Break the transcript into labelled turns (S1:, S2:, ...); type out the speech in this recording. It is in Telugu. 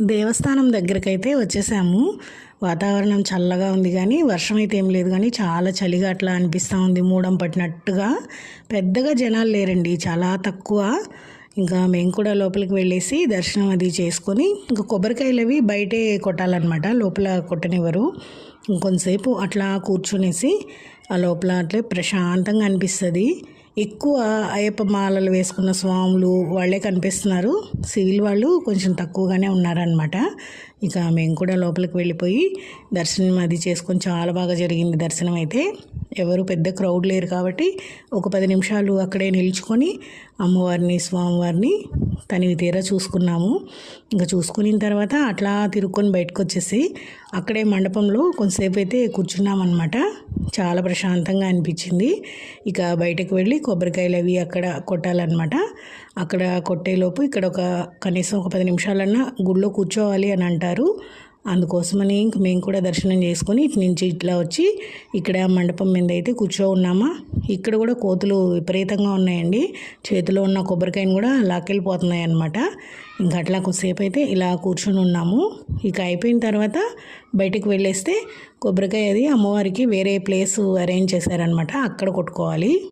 S1: దేవస్థానం దగ్గరకైతే వచ్చేసాము. వాతావరణం చల్లగా ఉంది కానీ వర్షం అయితే ఏం లేదు కానీ చాలా చలిగా అట్లా అనిపిస్తూ ఉంది. మూడం పట్టినట్టుగా పెద్దగా జనాలు లేరండి చాలా తక్కువ. ఇంకా మేము కూడా లోపలికి వెళ్ళేసి దర్శనం అది చేసుకొని ఇంకా కొబ్బరికాయలు అవి బయటే కొట్టాలన్నమాట లోపల కొట్టనివ్వరు. ఇంకొంతసేపు అట్లా కూర్చునేసి ఆ లోపల అట్లే ప్రశాంతంగా అనిపిస్తుంది. ఎక్కువ అయ్యప్ప మాలలు వేసుకున్న స్వాములు వాళ్ళే కనిపిస్తున్నారు. సివిల్ వాళ్ళు కొంచెం తక్కువగానే ఉన్నారనమాట ఇక మేము కూడా లోపలికి వెళ్ళిపోయి దర్శనం అది చేసుకొని చాలా బాగా జరిగింది దర్శనం అయితే. ఎవరు పెద్ద క్రౌడ్ లేరు కాబట్టి ఒక పది నిమిషాలు అక్కడే నిల్చుకొని అమ్మవారిని స్వామివారిని తనివి తీరా చూసుకున్నాము. ఇంకా చూసుకున్న తర్వాత అట్లా తిరుక్కొని బయటకు వచ్చేసి అక్కడే మండపంలో కొంతసేపు అయితే కూర్చున్నామన్నమాట. చాలా ప్రశాంతంగా అనిపించింది. ఇక బయటకు వెళ్ళి కొబ్బరికాయలు అవి అక్కడ కొట్టాలన్నమాట. అక్కడ కొట్టేలోపు ఇక్కడ ఒక కనీసం ఒక పది నిమిషాలన్నా గుళ్ళో కూర్చోవాలి అని అంటారు. అందుకోసమని ఇంక మేము కూడా దర్శనం చేసుకొని ఇటు నుంచి ఇట్లా వచ్చి ఇక్కడ మండపం మీద అయితే కూర్చో ఉన్నామా? ఇక్కడ కూడా కోతులు విపరీతంగా ఉన్నాయండి. చేతిలో ఉన్న కొబ్బరికాయను కూడా లాక్కెళ్ళిపోతున్నాయి అనమాట ఇంకా అట్లా కొద్దిసేపు అయితే ఇలా కూర్చొని ఉన్నాము. ఇక అయిపోయిన తర్వాత బయటికి వెళ్ళేస్తే కొబ్బరికాయ అది అమ్మవారికి వేరే ప్లేస్ అరేంజ్ చేశారనమాట అక్కడ కొట్టుకోవాలి.